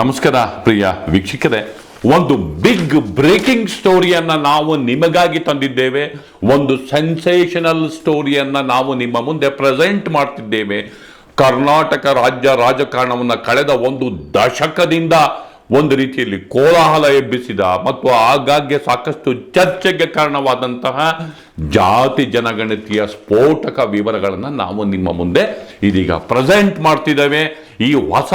ನಮಸ್ಕಾರ ಪ್ರಿಯ ವೀಕ್ಷಕರೇ. ಒಂದು ಬಿಗ್ ಬ್ರೇಕಿಂಗ್ ಸ್ಟೋರಿಯನ್ನ ನಾವು ನಿಮಗಾಗಿ ತಂದಿದ್ದೇವೆ. ಒಂದು ಸೆನ್ಸೇಷನಲ್ ಸ್ಟೋರಿಯನ್ನ ನಾವು ನಿಮ್ಮ ಮುಂದೆ ಪ್ರೆಸೆಂಟ್ ಮಾಡ್ತಿದ್ದೇವೆ. ಕರ್ನಾಟಕ ರಾಜ್ಯ ರಾಜಕಾರಣವನ್ನು ಕಳೆದ ಒಂದು ದಶಕದಿಂದ ಒಂದು ರೀತಿಯಲ್ಲಿ ಕೋಲಾಹಲ ಎಬ್ಬಿಸಿದ ಮತ್ತು ಆಗಾಗ್ಗೆ ಸಾಕಷ್ಟು ಚರ್ಚೆಗೆ ಕಾರಣವಾದಂತಹ ಜಾತಿ ಜನಗಣತಿಯ ಸ್ಫೋಟಕ ವಿವರಗಳನ್ನು ನಾವು ನಿಮ್ಮ ಮುಂದೆ ಇದೀಗ ಪ್ರೆಸೆಂಟ್ ಮಾಡ್ತಿದ್ದೇವೆ. ಈ ಹೊಸ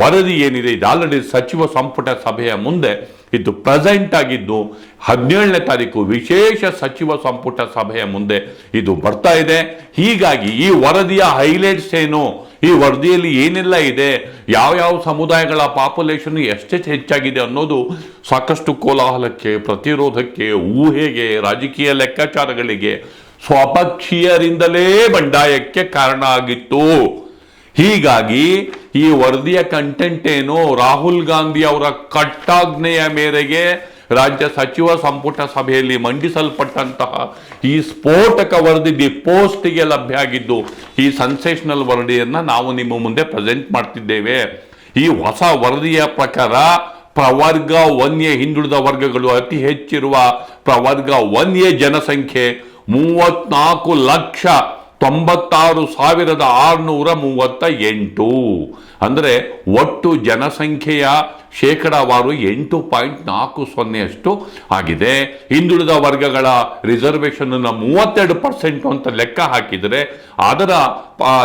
ವರದಿ ಏನಿದೆ, ಇದು ಆಲ್ರೆಡಿ ಸಚಿವ ಸಂಪುಟ ಸಭೆಯ ಮುಂದೆ ಇದು ಪ್ರೆಸೆಂಟ್ ಆಗಿದ್ದು, ಹದಿನೇಳನೇ ತಾರೀಕು ವಿಶೇಷ ಸಚಿವ ಸಂಪುಟ ಸಭೆಯ ಮುಂದೆ ಇದು ಬರ್ತಾ ಇದೆ. ಹೀಗಾಗಿ ಈ ವರದಿಯ ಹೈಲೈಟ್ಸ್ ಏನು? ಈ ವರದಿಯಲ್ಲಿ ಏನೆಲ್ಲ ಇದೆ, ಯಾವ ಯಾವ ಸಮುದಾಯಗಳ ಪಾಪ್ಯುಲೇಷನ್ ಎಷ್ಟೆಷ್ಟು ಹೆಚ್ಚಾಗಿದೆ ಅನ್ನೋದು ಸಾಕಷ್ಟು ಕೋಲಾಹಲಕ್ಕೆ, ಪ್ರತಿರೋಧಕ್ಕೆ, ಊಹೆಗೆ, ರಾಜಕೀಯ ಲೆಕ್ಕಾಚಾರಗಳಿಗೆ ಸ್ವಪಕ್ಷೀಯರಿಂದಲೇ ಬಂಡಾಯಕ್ಕೆ ಕಾರಣ ಆಗಿತ್ತು. ಹೀಗಾಗಿ ಈ ವರದಿಯ ಕಂಟೆಂಟ್ ಏನು? ರಾಹುಲ್ ಗಾಂಧಿ ಅವರ ಕಟ್ಟಾಜ್ಞೆಯ ಮೇರೆಗೆ ರಾಜ್ಯ ಸಚಿವ ಸಂಪುಟ ಸಭೆಯಲ್ಲಿ ಮಂಡಿಸಲ್ಪಟ್ಟಂತಹ ಈ ಸ್ಫೋಟಕ ವರದಿ ದಿ ಪೋಸ್ಟ್ಗೆ ಲಭ್ಯ ಆಗಿದ್ದು, ಈ ಸನ್ಸೇಷನಲ್ ವರದಿಯನ್ನು ನಾವು ನಿಮ್ಮ ಮುಂದೆ ಪ್ರೆಸೆಂಟ್ ಮಾಡ್ತಿದ್ದೇವೆ. ಈ ಹೊಸ ವರದಿಯ ಪ್ರಕಾರ ಪ್ರವರ್ಗ ವನ್ಯ ಹಿಂದುಳಿದ ವರ್ಗಗಳು ಅತಿ ಹೆಚ್ಚಿರುವ ಪ್ರವರ್ಗ ವನ್ಯ ಜನಸಂಖ್ಯೆ ಮೂವತ್ನಾಲ್ಕು ಲಕ್ಷ ತೊಂಬತ್ತಾರು ಸಾವಿರದ ಆರುನೂರ ಮೂವತ್ತ ಎಂಟು. ಅಂದರೆ ಒಟ್ಟು ಜನಸಂಖ್ಯೆಯ ಶೇಕಡಾವಾರು ಎಂಟು ಪಾಯಿಂಟ್ ನಾಲ್ಕು ಸೊನ್ನೆಯಷ್ಟು ಆಗಿದೆ. ಹಿಂದುಳಿದ ವರ್ಗಗಳ ರಿಸರ್ವೇಷನ್ ಮೂವತ್ತೆರಡು ಪರ್ಸೆಂಟ್ ಅಂತ ಲೆಕ್ಕ ಹಾಕಿದರೆ ಅದರ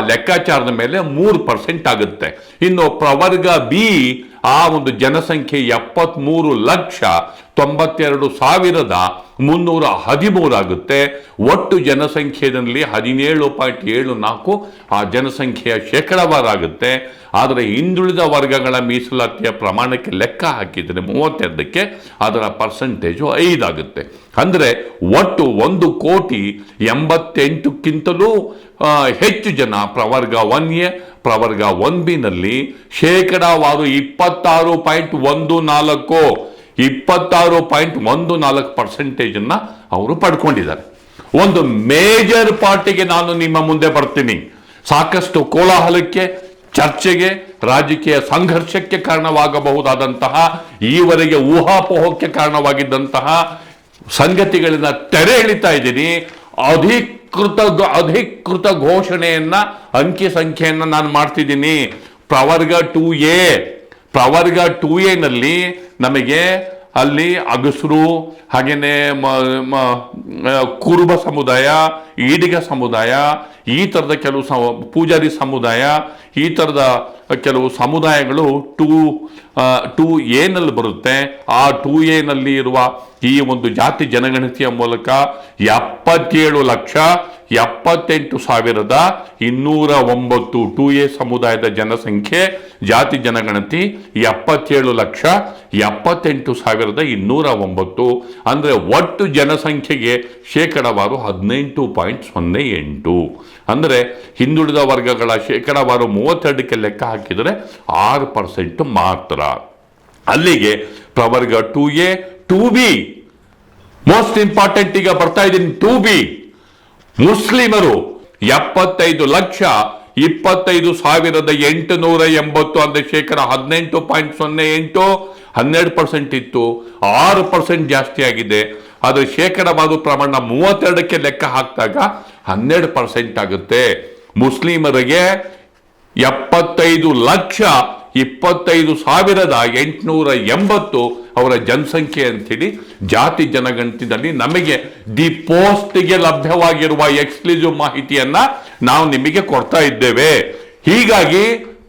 ಲೆಕ್ಕಾಚಾರದ ಮೇಲೆ ಮೂರು ಪರ್ಸೆಂಟ್ ಆಗುತ್ತೆ. ಇನ್ನು ಪ್ರವರ್ಗ ಬಿ ಆ ಒಂದು ಜನಸಂಖ್ಯೆ ಎಪ್ಪತ್ಮೂರು ಲಕ್ಷ ತೊಂಬತ್ತೆರಡು ಸಾವಿರದ ಮುನ್ನೂರ ಹದಿಮೂರಾಗುತ್ತೆ ಒಟ್ಟು ಜನಸಂಖ್ಯೆಯಲ್ಲಿ ಹದಿನೇಳು ಪಾಯಿಂಟ್ ಏಳು ನಾಲ್ಕು ಆ ಜನಸಂಖ್ಯೆಯ ಶೇಕಡವಾರಾಗುತ್ತೆ. ಆದರೆ ಹಿಂದುಳಿದ ವರ್ಗಗಳ ಮೀಸಲಾತಿಯ ಪ್ರಮಾಣಕ್ಕೆ ಲೆಕ್ಕ ಹಾಕಿದರೆ ಮೂವತ್ತೆರಡಕ್ಕೆ ಅದರ ಪರ್ಸೆಂಟೇಜು ಐದಾಗುತ್ತೆ. ಅಂದರೆ ಒಟ್ಟು ಒಂದು ಕೋಟಿ ಎಂಬತ್ತೆಂಟಕ್ಕಿಂತಲೂ ಹೆಚ್ಚು ಜನ ಪ್ರವರ್ಗ ಒನ್ ಎ ಪ್ರವರ್ಗ ಒನ್ ಬಿನಲ್ಲಿ ಶೇಕಡಾವಾರು ಇಪ್ಪತ್ತಾರು ಪಾಯಿಂಟ್ ಒಂದು ನಾಲ್ಕು, ಇಪ್ಪತ್ತಾರು ಪಾಯಿಂಟ್ ಒಂದು ನಾಲ್ಕು ಪರ್ಸೆಂಟೇಜನ್ನು ಅವರು ಪಡ್ಕೊಂಡಿದ್ದಾರೆ. ಒಂದು ಮೇಜರ್ ಪಾರ್ಟಿಗೆ ನಾನು ನಿಮ್ಮ ಮುಂದೆ ಬರ್ತೀನಿ. ಸಾಕಷ್ಟು ಕೋಲಾಹಲಕ್ಕೆ, ಚರ್ಚೆಗೆ, ರಾಜಕೀಯ ಸಂಘರ್ಷಕ್ಕೆ ಕಾರಣವಾಗಬಹುದಾದಂತಹ, ಈವರೆಗೆ ಊಹಾಪೋಹಕ್ಕೆ ಕಾರಣವಾಗಿದ್ದಂತಹ ಸಂಗತಿಗಳನ್ನ ತೆರೆ ಎಳಿತಾ ಇದ್ದೀನಿ. ಅಧಿಕೃತ ಅಧಿಕೃತ ಘೋಷಣೆಯನ್ನ ಅಂಕಿ ಸಂಖ್ಯೆಯನ್ನ ನಾನು ಮಾಡ್ತಿದ್ದೀನಿ. ಪ್ರವರ್ಗ ಟೂ ಎ. ಪ್ರವರ್ಗ ಟೂ ಎನಲ್ಲಿ ನಮಗೆ ಅಲ್ಲಿ ಅಗಸರು ಮ- ಕುರುಬ ಸಮುದಾಯ, ಈಡಿಗ ಸಮುದಾಯ, ಈ ಥರದ ಕೆಲವು ಪೂಜಾರಿ ಸಮುದಾಯ, ಈ ಥರದ ಕೆಲವು ಸಮುದಾಯಗಳು ಟೂ ಟೂ ಎನಲ್ಲಿ ಬರುತ್ತೆ. ಆ ಟೂ ಎನಲ್ಲಿ ಇರುವ ಈ ಒಂದು ಜಾತಿ ಜನಗಣತಿಯ ಮೂಲಕ ಎಪ್ಪತ್ತೇಳು ಲಕ್ಷ ಎಪ್ಪತ್ತೆಂಟು ಸಾವಿರದ ಇನ್ನೂರ ಒಂಬತ್ತು ಟು ಎ ಸಮುದಾಯದ ಜನಸಂಖ್ಯೆ, ಜಾತಿ ಜನಗಣತಿ ಎಪ್ಪತ್ತೇಳು ಲಕ್ಷ ಎಪ್ಪತ್ತೆಂಟು ಸಾವಿರದ ಇನ್ನೂರ ಒಂಬತ್ತು. ಅಂದರೆ ಒಟ್ಟು ಜನಸಂಖ್ಯೆಗೆ ಶೇಕಡವಾರು ಹದಿನೆಂಟು ಪಾಯಿಂಟ್ ಸೊನ್ನೆ ಎಂಟು. ಅಂದರೆ ಹಿಂದುಳಿದ ವರ್ಗಗಳ ಶೇಕಡವಾರು ಮೂವತ್ತೆರಡಕ್ಕೆ ಲೆಕ್ಕ ಹಾಕಿದರೆ ಆರು ಪರ್ಸೆಂಟ್ ಮಾತ್ರ. ಅಲ್ಲಿಗೆ ಪ್ರವರ್ಗ two A, two B. Most important ಈಗ ಬರ್ತಾ ಇದ್ದೀನಿ, ಟು ಬಿ. ಮುಸ್ಲಿಮರು ಎಪ್ಪತ್ತೈದು ಲಕ್ಷ ಇಪ್ಪತ್ತೈದು ಸಾವಿರದ ಎಂಟುನೂರ ಎಂಬತ್ತು ಅಂದ್ರೆ ಶೇಕಡ ಹದಿನೆಂಟು ಪಾಯಿಂಟ್ ಸೊನ್ನೆ ಎಂಟು, ಹನ್ನೆರಡು ಪರ್ಸೆಂಟ್ ಇತ್ತು. ಆರು ಪರ್ಸೆಂಟ್ ಜಾಸ್ತಿ ಆಗಿದೆ. ಅದು ಶೇಕಡವಾದ ಪ್ರಮಾಣ ಮೂವತ್ತೆರಡಕ್ಕೆ ಲೆಕ್ಕ ಹಾಕಿದಾಗ ಹನ್ನೆರಡು ಪರ್ಸೆಂಟ್ ಆಗುತ್ತೆ. ಮುಸ್ಲಿಮರಿಗೆ ಎಪ್ಪತ್ತೈದು ಲಕ್ಷ ಇಪ್ಪತ್ತೈದು ಸಾವಿರದ ಎಂಟುನೂರ ಎಂಬತ್ತು ಅವರ ಜನಸಂಖ್ಯೆ ಅಂತೇಳಿ ಜಾತಿ ಜನಗಣತಿನಲ್ಲಿ ನಮಗೆ ದಿ ಪೋಸ್ಟ್ಗೆ ಲಭ್ಯವಾಗಿರುವ ಎಕ್ಸ್ಕ್ಲೂಸಿವ್ ಮಾಹಿತಿಯನ್ನ ನಾವು ನಿಮಗೆ ಕೊಡ್ತಾ ಇದ್ದೇವೆ. ಹೀಗಾಗಿ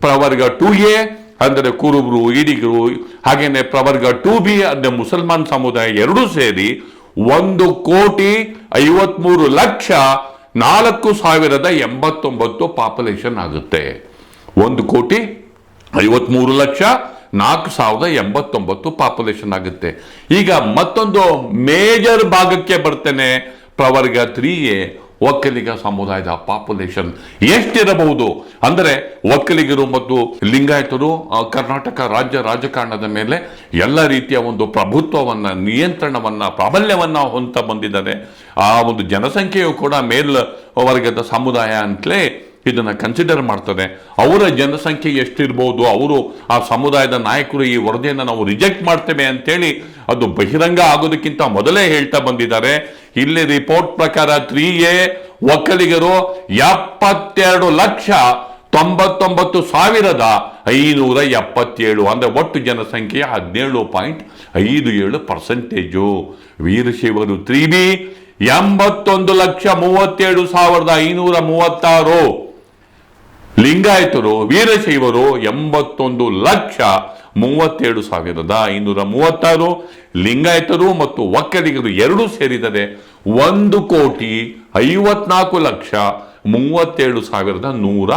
ಪ್ರವರ್ಗ ಟು ಎ ಅಂದರೆ ಕುರುಬರು, ಈಡಿಗರು, ಹಾಗೇನೆ ಪ್ರವರ್ಗ ಟು ಬಿ ಅಂದರೆ ಮುಸಲ್ಮಾನ್ ಸಮುದಾಯ ಎರಡೂ ಸೇರಿ ಒಂದು ಕೋಟಿ ಐವತ್ಮೂರು ಲಕ್ಷ ನಾಲ್ಕು ಸಾವಿರದ ಎಂಬತ್ತೊಂಬತ್ತು ಪಾಪ್ಯುಲೇಷನ್ ಆಗುತ್ತೆ. ಒಂದು ಕೋಟಿ ಐವತ್ಮೂರು ಲಕ್ಷ, ನಾಲ್ಕು ಸಾವಿರದ ಎಂಬತ್ತೊಂಬತ್ತು ಪಾಪ್ಯುಲೇಷನ್ ಆಗುತ್ತೆ. ಈಗ ಮತ್ತೊಂದು ಮೇಜರ್ ಭಾಗಕ್ಕೆ ಬರ್ತೇನೆ. ಪ್ರವರ್ಗ ತ್ರೀ ಎ ಒಕ್ಕಲಿಗ ಸಮುದಾಯದ ಪಾಪ್ಯುಲೇಷನ್ ಎಷ್ಟಿರಬಹುದು? ಅಂದರೆ ಒಕ್ಕಲಿಗರು ಮತ್ತು ಲಿಂಗಾಯತರು ಕರ್ನಾಟಕ ರಾಜ್ಯ ರಾಜಕಾರಣದ ಮೇಲೆ ಎಲ್ಲ ರೀತಿಯ ಒಂದು ಪ್ರಭುತ್ವವನ್ನು, ನಿಯಂತ್ರಣವನ್ನ, ಪ್ರಾಬಲ್ಯವನ್ನ ಹೊಂತ ಬಂದಿದ್ದಾರೆ. ಆ ಒಂದು ಜನಸಂಖ್ಯೆಯು ಕೂಡ ಮೇಲ್ ವರ್ಗದ ಸಮುದಾಯ ಅಂತಲೇ ಇದನ್ನ ಕನ್ಸಿಡರ್ ಮಾಡ್ತಾರೆ ಅವರ ಜನಸಂಖ್ಯೆ ಎಷ್ಟಿರ್ಬೋದು, ಅವರು ಆ ಸಮುದಾಯದ ನಾಯಕರು ಈ ವರದಿಯನ್ನು ನಾವು ರಿಜೆಕ್ಟ್ ಮಾಡ್ತೇವೆ ಅಂತೇಳಿ ಅದು ಬಹಿರಂಗ ಆಗೋದಕ್ಕಿಂತ ಮೊದಲೇ ಹೇಳ್ತಾ ಬಂದಿದ್ದಾರೆ. ಇಲ್ಲಿ ರಿಪೋರ್ಟ್ ಪ್ರಕಾರ ತ್ರೀ ಎ ಒಕ್ಕಲಿಗರು ಎಪ್ಪತ್ತೆರಡು ಲಕ್ಷ ತೊಂಬತ್ತೊಂಬತ್ತು ಸಾವಿರದ ಐನೂರ ಎಪ್ಪತ್ತೇಳು, ಅಂದ್ರೆ ಒಟ್ಟು ಜನಸಂಖ್ಯೆಯ ಹದಿನೇಳು ಪಾಯಿಂಟ್ ಐದು ಏಳು ಪರ್ಸೆಂಟೇಜು ವೀರಶೈವರು ತ್ರೀ ಬಿ ಎಂಬತ್ತೊಂದು ಲಕ್ಷ ಮೂವತ್ತೇಳು ಸಾವಿರದ ಐನೂರ ಮೂವತ್ತಾರು. ಲಿಂಗಾಯತರು, ವೀರಶೈವರು ಎಂಬತ್ತೊಂದು ಲಕ್ಷ ಮೂವತ್ತೇಳು ಸಾವಿರದ ಐನೂರ ಮೂವತ್ತಾರು. ಲಿಂಗಾಯತರು ಮತ್ತು ಒಕ್ಕಲಿಗರು ಎರಡೂ ಸೇರಿದರೆ ಒಂದು ಕೋಟಿ ಐವತ್ನಾಲ್ಕು ಲಕ್ಷ ಮೂವತ್ತೇಳು ಸಾವಿರದ ನೂರ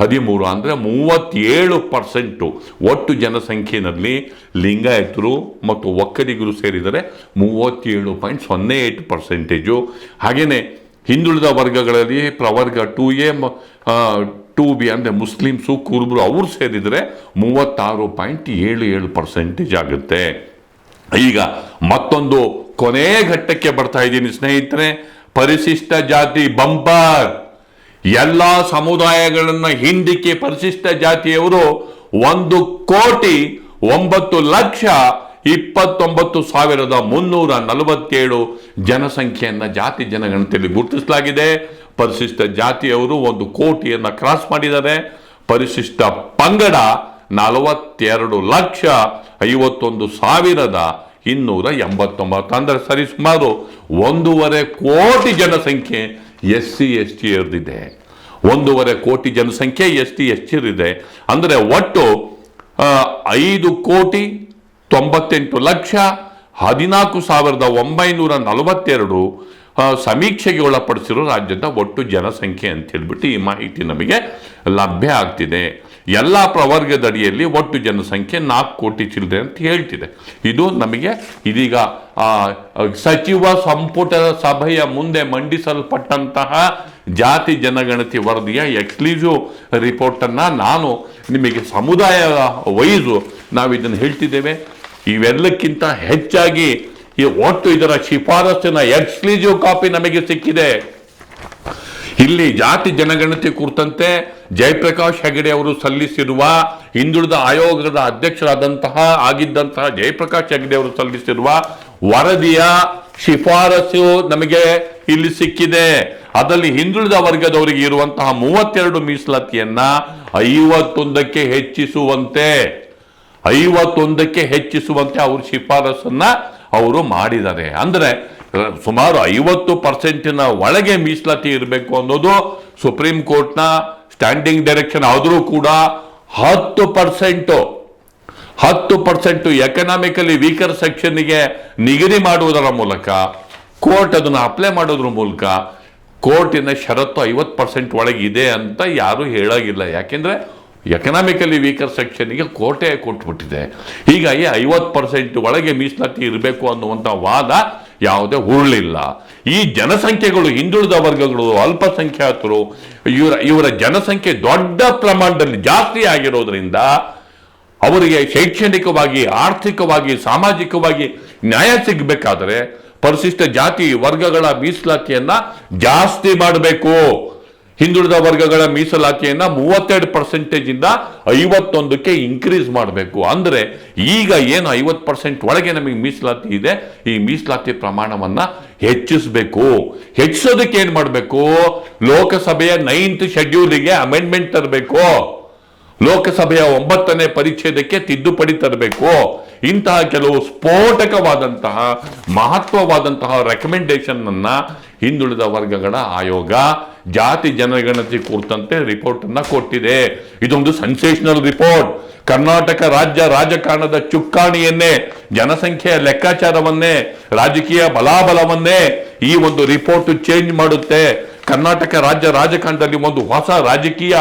ಹದಿಮೂರು ಅಂದರೆ ಮೂವತ್ತೇಳು ಪರ್ಸೆಂಟು ಒಟ್ಟು ಜನಸಂಖ್ಯೆಯಲ್ಲಿ ಲಿಂಗಾಯತರು ಮತ್ತು ಒಕ್ಕಲಿಗರು ಸೇರಿದರೆ ಮೂವತ್ತೇಳು ಪಾಯಿಂಟ್ ಸೊನ್ನೆ ಏಟ್ ಪರ್ಸೆಂಟೇಜು. ಹಾಗೆಯೇ ಹಿಂದುಳಿದ ವರ್ಗಗಳಲ್ಲಿ ಪ್ರವರ್ಗ ಟು ಎ ಟೂ ಬಿ ಅಂದರೆ ಮುಸ್ಲಿಮ್ಸು, ಕುರುಬರು ಅವರು ಸೇರಿದರೆ ಮೂವತ್ತಾರು ಪಾಯಿಂಟ್ ಏಳು ಏಳು ಪರ್ಸೆಂಟೇಜ್ ಆಗುತ್ತೆ. ಈಗ ಮತ್ತೊಂದು ಕೊನೆ ಘಟ್ಟಕ್ಕೆ ಬರ್ತಾ ಇದ್ದೀನಿ ಸ್ನೇಹಿತರೆ, ಪರಿಶಿಷ್ಟ ಜಾತಿ ಬಂಪರ್. ಎಲ್ಲ ಸಮುದಾಯಗಳನ್ನ ಹಿಂದಿಕ್ಕಿ ಪರಿಶಿಷ್ಟ ಜಾತಿಯವರು ಒಂದು ಕೋಟಿ ಒಂಬತ್ತು ಲಕ್ಷ ಇಪ್ಪತ್ತೊಂಬತ್ತು ಸಾವಿರದ ಮುನ್ನೂರ ನಲವತ್ತೇಳು ಜನಸಂಖ್ಯೆಯನ್ನು ಜಾತಿ ಜನಗಣತಿಯಲ್ಲಿ ಗುರುತಿಸಲಾಗಿದೆ. ಪರಿಶಿಷ್ಟ ಜಾತಿಯವರು ಒಂದು ಕೋಟಿಯನ್ನು ಕ್ರಾಸ್ ಮಾಡಿದ್ದಾರೆ. ಪರಿಶಿಷ್ಟ ಪಂಗಡ ನಲವತ್ತೆರಡು ಲಕ್ಷ ಐವತ್ತೊಂದು ಸಾವಿರದ ಇನ್ನೂರ ಎಂಬತ್ತೊಂಬತ್ತು. ಅಂದರೆ ಸರಿ ಸುಮಾರು ಒಂದೂವರೆ ಕೋಟಿ ಜನಸಂಖ್ಯೆ ಎಸ್ ಸಿ ಎಸ್ ಟಿ ಇರ್ದಿದೆ ಒಂದೂವರೆ ಕೋಟಿ ಜನಸಂಖ್ಯೆ ಎಸ್ ಟಿ ಎಸ್ ಟಿ ಇದೆ ಅಂದರೆ ಒಟ್ಟು ಐದು ಕೋಟಿ ತೊಂಬತ್ತೆಂಟು ಲಕ್ಷ ಹದಿನಾಲ್ಕು ಸಾವಿರದ ಒಂಬೈನೂರ ನಲವತ್ತೆರಡು ಸಮೀಕ್ಷೆಗೆ ಒಳಪಡಿಸಿರೋ ರಾಜ್ಯದ ಒಟ್ಟು ಜನಸಂಖ್ಯೆ ಅಂತ ಹೇಳ್ಬಿಟ್ಟು ಈ ಮಾಹಿತಿ ನಮಗೆ ಲಭ್ಯ ಆಗ್ತಿದೆ. ಎಲ್ಲ ಪ್ರವರ್ಗದಡಿಯಲ್ಲಿ ಒಟ್ಟು ಜನಸಂಖ್ಯೆ ನಾಲ್ಕು ಕೋಟಿ ಚಿಲ್ಲರೆ ಅಂತ ಹೇಳ್ತಿದೆ. ಇದು ನಮಗೆ ಇದೀಗ ಸಚಿವ ಸಂಪುಟ ಸಭೆಯ ಮುಂದೆ ಮಂಡಿಸಲ್ಪಟ್ಟಂತಹ ಜಾತಿ ಜನಗಣತಿ ವರದಿಯ ಎಕ್ಸ್ಕ್ಲೂಸಿವ್ ರಿಪೋರ್ಟನ್ನು ನಾನು ನಿಮಗೆ ಸಮುದಾಯ ವೈಸು ನಾವು ಇದನ್ನು ಹೇಳ್ತಿದ್ದೇವೆ. ಇವೆಲ್ಲಕ್ಕಿಂತ ಹೆಚ್ಚಾಗಿ ಈ ಒಟ್ಟು ಇದರ ಶಿಫಾರಸ್ಸಿನ ಎಕ್ಸ್ಕ್ಲೂಸಿವ್ ಕಾಪಿ ನಮಗೆ ಸಿಕ್ಕಿದೆ. ಇಲ್ಲಿ ಜಾತಿ ಜನಗಣತಿ ಕುರಿತಂತೆ ಜಯಪ್ರಕಾಶ್ ಹೆಗಡೆ ಅವರು ಸಲ್ಲಿಸಿರುವ ಹಿಂದುಳಿದ ಆಯೋಗದ ಅಧ್ಯಕ್ಷರಾದಂತಹ ಆಗಿದ್ದಂತಹ ಜಯಪ್ರಕಾಶ್ ಹೆಗಡೆ ಅವರು ಸಲ್ಲಿಸಿರುವ ವರದಿಯ ಶಿಫಾರಸು ನಮಗೆ ಇಲ್ಲಿ ಸಿಕ್ಕಿದೆ. ಅದರಲ್ಲಿ ಹಿಂದುಳಿದ ವರ್ಗದವರಿಗೆ ಇರುವಂತಹ ಮೂವತ್ತೆರಡು ಮೀಸಲಾತಿಯನ್ನ ಐವತ್ತೊಂದಕ್ಕೆ ಹೆಚ್ಚಿಸುವಂತೆ ಐವತ್ತೊಂದಕ್ಕೆ ಹೆಚ್ಚಿಸುವಂತೆ ಅವರು ಶಿಫಾರಸನ್ನ ಅವರು ಮಾಡಿದ್ದಾರೆ. ಅಂದ್ರೆ ಸುಮಾರು ಐವತ್ತು ಪರ್ಸೆಂಟಿನ ಒಳಗೆ ಮೀಸಲಾತಿ ಇರಬೇಕು ಅನ್ನೋದು ಸುಪ್ರೀಂ ಕೋರ್ಟ್ನ ಸ್ಟ್ಯಾಂಡಿಂಗ್ ಡೈರೆಕ್ಷನ್ ಆದರೂ ಕೂಡ ಹತ್ತು ಪರ್ಸೆಂಟು ಹತ್ತು ಪರ್ಸೆಂಟು ಎಕನಾಮಿಕಲಿ ವೀಕರ್ ಸೆಕ್ಷನ್ಗೆ ನಿಗದಿ ಮಾಡುವುದರ ಮೂಲಕ, ಕೋರ್ಟ್ ಅದನ್ನು ಅಪ್ಲೈ ಮಾಡೋದ್ರ ಮೂಲಕ ಕೋರ್ಟಿನ ಷರತ್ತು ಐವತ್ತು ಪರ್ಸೆಂಟ್ ಒಳಗಿದೆ ಅಂತ ಯಾರೂ ಹೇಳೋಗಿಲ್ಲ ಯಾಕೆಂದ್ರೆ ಎಕನಾಮಿಕಲಿ ವೀಕರ್ ಸೆಕ್ಷನ್ಗೆ ಕೋಟೆ ಕೊಟ್ಬಿಟ್ಟಿದೆ. ಹೀಗಾಗಿ ಐವತ್ತು ಪರ್ಸೆಂಟ್ ಒಳಗೆ ಮೀಸಲಾತಿ ಇರಬೇಕು ಅನ್ನುವಂಥ ವಾದ ಯಾವುದೇ ಉರುಳಿಲ್ಲ. ಈ ಜನಸಂಖ್ಯೆಗಳು ಹಿಂದುಳಿದ ವರ್ಗಗಳು ಅಲ್ಪಸಂಖ್ಯಾತರು, ಇವರ ಇವರ ಜನಸಂಖ್ಯೆ ದೊಡ್ಡ ಪ್ರಮಾಣದಲ್ಲಿ ಜಾಸ್ತಿ ಆಗಿರೋದ್ರಿಂದ ಅವರಿಗೆ ಶೈಕ್ಷಣಿಕವಾಗಿ, ಆರ್ಥಿಕವಾಗಿ, ಸಾಮಾಜಿಕವಾಗಿ ನ್ಯಾಯ ಸಿಗಬೇಕಾದರೆ ಪರಿಶಿಷ್ಟ ಜಾತಿ ವರ್ಗಗಳ ಮೀಸಲಾತಿಯನ್ನ ಜಾಸ್ತಿ ಮಾಡಬೇಕು. ಹಿಂದುಳಿದ ವರ್ಗಗಳ ಮೀಸಲಾತಿಯನ್ನ ಮೂವತ್ತೆರಡು ಪರ್ಸೆಂಟೇಜ್ ಇಂದ ಐವತ್ತೊಂದಕ್ಕೆ ಇನ್ಕ್ರೀಸ್ ಮಾಡಬೇಕು. ಅಂದ್ರೆ ಈಗ ಏನು ಐವತ್ತು ಪರ್ಸೆಂಟ್ ಒಳಗೆ ನಮಗೆ ಮೀಸಲಾತಿ ಇದೆ, ಈ ಮೀಸಲಾತಿ ಪ್ರಮಾಣವನ್ನ ಹೆಚ್ಚಿಸಬೇಕು. ಹೆಚ್ಚಿಸೋದಕ್ಕೆ ಏನ್ ಮಾಡಬೇಕು? ಲೋಕಸಭೆಯ ನೈನ್ತ್ ಶೆಡ್ಯೂಲಿಗೆ ಅಮೆಂಡ್ಮೆಂಟ್ ತರಬೇಕು. ಲೋಕಸಭೆಯ ಒಂಬತ್ತನೇ ಪರಿಚ್ಛೇದಕ್ಕೆ ತಿದ್ದುಪಡಿ ತರಬೇಕು. ಇಂತಹ ಕೆಲವು ಸ್ಫೋಟಕವಾದಂತಹ, ಮಹತ್ವವಾದಂತಹ ರೆಕಮೆಂಡೇಶನ್ ಅನ್ನ ಹಿಂದುಳಿದ ವರ್ಗಗಳ ಆಯೋಗ, ಜಾತಿ ಜನಗಣತಿ ಕುರಿತಂತೆ ರಿಪೋರ್ಟ್ ಅನ್ನ ಕೊಟ್ಟಿದೆ. ಇದೊಂದು ಸೆನ್ಸೇಷನಲ್ ರಿಪೋರ್ಟ್ ಕರ್ನಾಟಕ ರಾಜ್ಯ ರಾಜಕಾರಣದ ಚುಕ್ಕಾಣಿಯನ್ನೇ, ಜನಸಂಖ್ಯೆಯ ಲೆಕ್ಕಾಚಾರವನ್ನೇ, ರಾಜಕೀಯ ಬಲಾಬಲವನ್ನೇ ಈ ಒಂದು ರಿಪೋರ್ಟ್ ಚೇಂಜ್ ಮಾಡುತ್ತೆ. ಕರ್ನಾಟಕ ರಾಜ್ಯ ರಾಜಕಾರಣದಲ್ಲಿ ಒಂದು ಹೊಸ ರಾಜಕೀಯ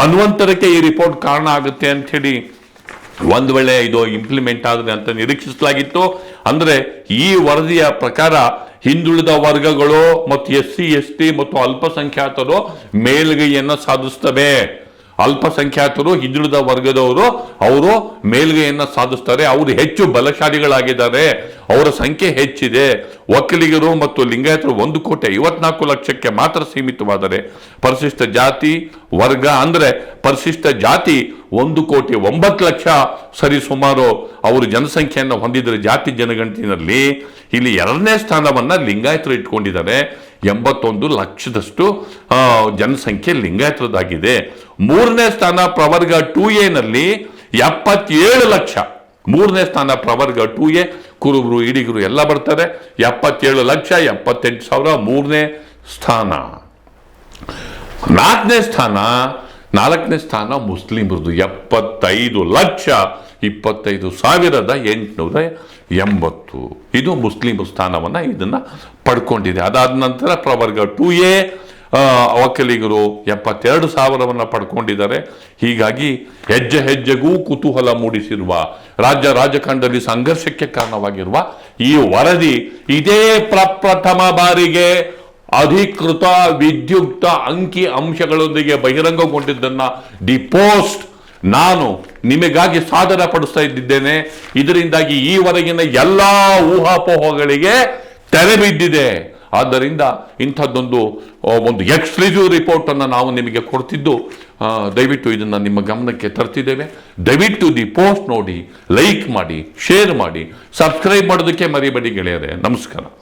ಮನ್ವಂತರಕ್ಕೆ ಈ ರಿಪೋರ್ಟ್ ಕಾರಣ ಆಗುತ್ತೆ ಅಂತ ಹೇಳಿ ಒಂದು ವೇಳೆ ಇದು ಇಂಪ್ಲಿಮೆಂಟ್ ಆದರೆ ಅಂತ ನಿರೀಕ್ಷಿಸಲಾಗಿತ್ತು. ಅಂದ್ರೆ ಈ ವರದಿಯ ಪ್ರಕಾರ ಹಿಂದುಳಿದ ವರ್ಗಗಳು ಮತ್ತು ಎಸ್ ಸಿ ಎಸ್ ಟಿ ಮತ್ತು ಅಲ್ಪಸಂಖ್ಯಾತರು ಮೇಲ್ಗೈಯನ್ನು ಸಾಧಿಸ್ತವೆ. ಅಲ್ಪಸಂಖ್ಯಾತರು, ಹಿಂದುಳಿದ ವರ್ಗದವರು, ಅವರು ಮೇಲ್ಗೆಯನ್ನು ಸಾಧಿಸ್ತಾರೆ. ಅವರು ಹೆಚ್ಚು ಬಲಶಾಲಿಗಳಾಗಿದ್ದಾರೆ. ಅವರ ಸಂಖ್ಯೆ ಹೆಚ್ಚಿದೆ. ಒಕ್ಕಲಿಗರು ಮತ್ತು ಲಿಂಗಾಯತರು ಒಂದು ಕೋಟಿ ಐವತ್ನಾಲ್ಕು ಲಕ್ಷಕ್ಕೆ ಮಾತ್ರ ಸೀಮಿತವಾದರೆ ಪರಿಶಿಷ್ಟ ಜಾತಿ ವರ್ಗ ಅಂದರೆ ಪರಿಶಿಷ್ಟ ಜಾತಿ ಒಂದು ಕೋಟಿ ಒಂಬತ್ತು ಲಕ್ಷ ಸರಿ ಸುಮಾರು ಅವರು ಜನಸಂಖ್ಯೆಯನ್ನು ಹೊಂದಿದ್ದರೆ ಜಾತಿ ಜನಗಣತಿನಲ್ಲಿ ಇಲ್ಲಿ ಎರಡನೇ ಸ್ಥಾನವನ್ನು ಲಿಂಗಾಯತರು ಇಟ್ಕೊಂಡಿದ್ದಾರೆ. ಎಂಬತ್ತೊಂದು ಲಕ್ಷದಷ್ಟು ಜನಸಂಖ್ಯೆ ಲಿಂಗಾಯತದಾಗಿದೆ ಮೂರನೇ ಸ್ಥಾನ ಪ್ರವರ್ಗ ಟೂ ಎನಲ್ಲಿ ಎಪ್ಪತ್ತೇಳು ಲಕ್ಷ. ಮೂರನೇ ಸ್ಥಾನ ಪ್ರವರ್ಗ ಟೂ ಎ, ಕುರುಬರು ಇಡಿಗರು ಎಲ್ಲ ಬರ್ತಾರೆ. ಎಪ್ಪತ್ತೇಳು ಲಕ್ಷ, ಎಪ್ಪತ್ತೆಂಟು ಸಾವಿರ ಮೂರನೇ ಸ್ಥಾನ. ನಾಲ್ಕನೇ ಸ್ಥಾನ ನಾಲ್ಕನೇ ಸ್ಥಾನ ಮುಸ್ಲಿಮರದು ಎಪ್ಪತ್ತೈದು ಲಕ್ಷ. ಇಪ್ಪತ್ತೈದು ಸಾವಿರದ ಎಂಟುನೂರ ಎಂಬತ್ತು. ಇದು ಮುಸ್ಲಿಂ ಸ್ಥಾನವನ್ನು ಇದನ್ನು ಪಡ್ಕೊಂಡಿದೆ. ಅದಾದ ನಂತರ ಪ್ರವರ್ಗ ಟು ಎ ಒಕ್ಕಲಿಗರು ಎಪ್ಪತ್ತೆರಡು ಸಾವಿರವನ್ನು ಪಡ್ಕೊಂಡಿದ್ದಾರೆ. ಹೀಗಾಗಿ ಹೆಜ್ಜೆ ಹೆಜ್ಜೆಗೂ ಕುತೂಹಲ ಮೂಡಿಸಿರುವ ರಾಜ್ಯ ರಾಜಕಾರಣದಲ್ಲಿ ಸಂಘರ್ಷಕ್ಕೆ ಕಾರಣವಾಗಿರುವ ಈ ವರದಿ ಇದೇ ಪ್ರಪ್ರಥಮ ಬಾರಿಗೆ ಅಧಿಕೃತ ವಿದ್ಯುಕ್ತ ಅಂಕಿ ಅಂಶಗಳೊಂದಿಗೆ ಬಹಿರಂಗಗೊಂಡಿದ್ದನ್ನು ದಿ ಪೋಸ್ಟ್ ನಾನು ನಿಮಗಾಗಿ ಸಾಧನ ಪಡಿಸ್ತಾ ಇದ್ದಿದ್ದೇನೆ. ಇದರಿಂದಾಗಿ ಈವರೆಗಿನ ಎಲ್ಲ ಊಹಾಪೋಹಗಳಿಗೆ ತೆರೆ ಬಿದ್ದಿದೆ. ಆದ್ದರಿಂದ ಇಂಥದ್ದೊಂದು ಒಂದು ಎಕ್ಸ್ಕ್ಲೂಸಿವ್ ರಿಪೋರ್ಟನ್ನು ನಾವು ನಿಮಗೆ ಕೊಡ್ತಿದ್ದು. ದಯವಿಟ್ಟು ಇದನ್ನು ನಿಮ್ಮ ಗಮನಕ್ಕೆ ತರ್ತಿದ್ದೇವೆ. ದಯವಿಟ್ಟು ದಿ ಪೋಸ್ಟ್ ನೋಡಿ, ಲೈಕ್ ಮಾಡಿ, ಶೇರ್ ಮಾಡಿ, ಸಬ್ಸ್ಕ್ರೈಬ್ ಮಾಡೋದಕ್ಕೆ ಮರಿಬೇಡಿ ಗೆಳೆಯರೆ. ನಮಸ್ಕಾರ.